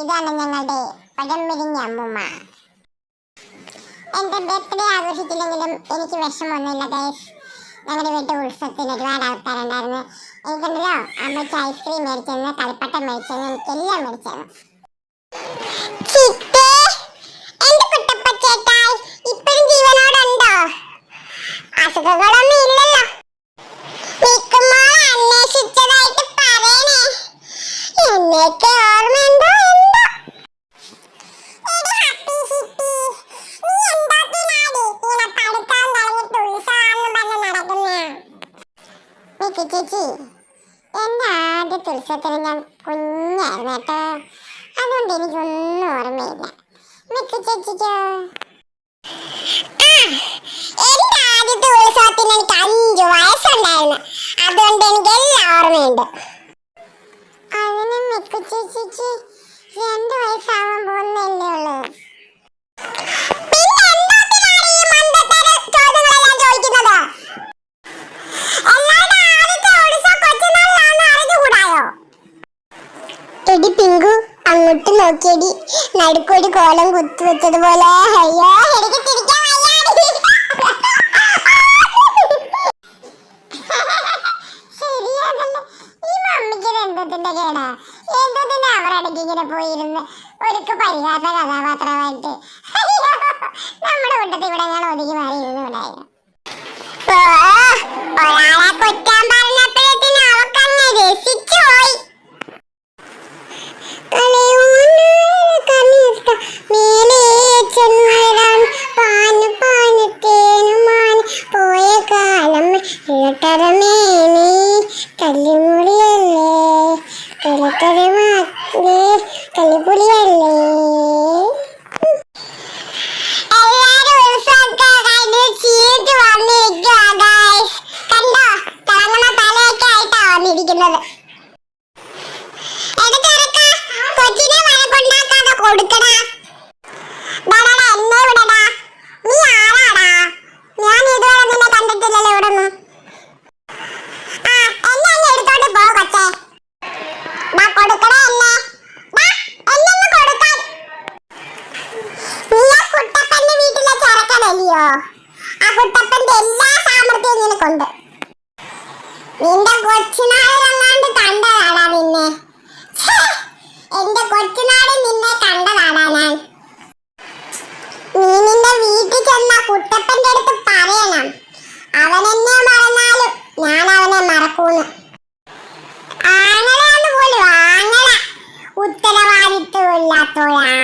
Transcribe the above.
ഇതാണ് ഞങ്ങളുടെ പഴംപിരിഞ്ഞ അമ്മുമ്മ. എന്റെ ബർത്ത്ഡേ ആഘോഷിച്ചില്ലെങ്കിലും എനിക്ക് വിഷമമൊന്നുമില്ല ഗൈസ് ഞങ്ങളുടെ വീട്ടിൽ ഉത്സവത്തിന് ഒരുപാട് ആൾക്കാരുണ്ടായിരുന്നു. എനിക്കുണ്ടല്ലോ അമ്മയ്ക്ക് ഐസ്ക്രീം മേടിച്ചെന്ന് കളിപ്പട്ടം മേടിച്ചെന്ന് എനിക്കെല്ലാം മേടിച്ചെന്ന് ചേച്ചി. എന്റെ ആദ്യത്തെ ഉത്സവത്തിന് ഞാൻ കുഞ്ഞായിരുന്നു കേട്ടോ. അതുകൊണ്ട് എനിക്കൊന്നും ഓർമ്മയില്ല. മിക്ക ചേച്ചിക്കോ. എന്റെ ആദ്യത്തെ ഉത്സവത്തിന് എനിക്ക് അഞ്ചു വയസ്സുണ്ടായിരുന്നു. അതുകൊണ്ട് എനിക്ക് എല്ലാം ഓർമ്മയുണ്ട്. അതിന് മിക്ക ചേച്ചിക്ക് രണ്ട് വയസ്സാവാൻ പോകുന്നല്ലേ ഉള്ളൂ. അങ്ങോട്ട് നോക്കിയടി. നടുക്കൊരു കോലം അയ്യോ അവരടയ്ക്ക് ഇങ്ങനെ പോയിരുന്ന്? ഒരുക്ക് പരിഹാസ കഥാപാത്രമായിട്ട്. അയ്യോ, നമ്മുടെ കൂട്ടത്തിൽ ഇവിടെ ഞാൻ ഒതുങ്ങി മാറിയിരുന്നു ഇരുന്നുകൂടായിരുന്നു ആയിട്ടാ വന്നിരിക്കുന്നത്. എടത്തിറക്ക, കൊച്ചിനെ വഴക്കുണ്ടാക്കാതെ കൊടുക്കടാ. ഡാടാ, എന്നെ വിടടാ. നീ ആരാടാ? ഞാൻ ഇതുവരെ നിന്നെ കണ്ടിട്ടില്ലല്ലോ ഇവിടൊന്നും. ആ, എന്നെ അങ്ങ് എടുത്തോണ്ട് പോ കൊച്ചേ. ഡാ, കൊടുക്കടാ എന്നെ. ഡാ, എന്നെ ഒന്ന് കൊടുക്കാൻ. നീ ആ കുട്ടപ്പന്റെ വീട്ടിലെ ചെറുക്കനല്ലയോ? ആ കുട്ടപ്പന്റെ എല്ലാ സാമർഥ്യവും നിനക്കുണ്ട്. നിന്റെ കൊച്ചുനാളിലല്ലാണ്ട് കണ്ടതാടാ നിന്നെ? എന്റെ കൊച്ചുനാളിൽ നിന്നെ കണ്ടതാടാ ഞാൻ? നീ നിന്റെ വീട്ടിൽ ചെന്ന കുട്ടപ്പന്റെ അടുത്ത് പറയണം. അവൻ എന്നെ മറന്നാലും ഞാൻ അവനെ മറക്കൂന്ന്. ആങ്ങളാന്ന് പോലും ആങ്ങള ഉത്തരവാദിത്വമില്ലാത്തോളാണ്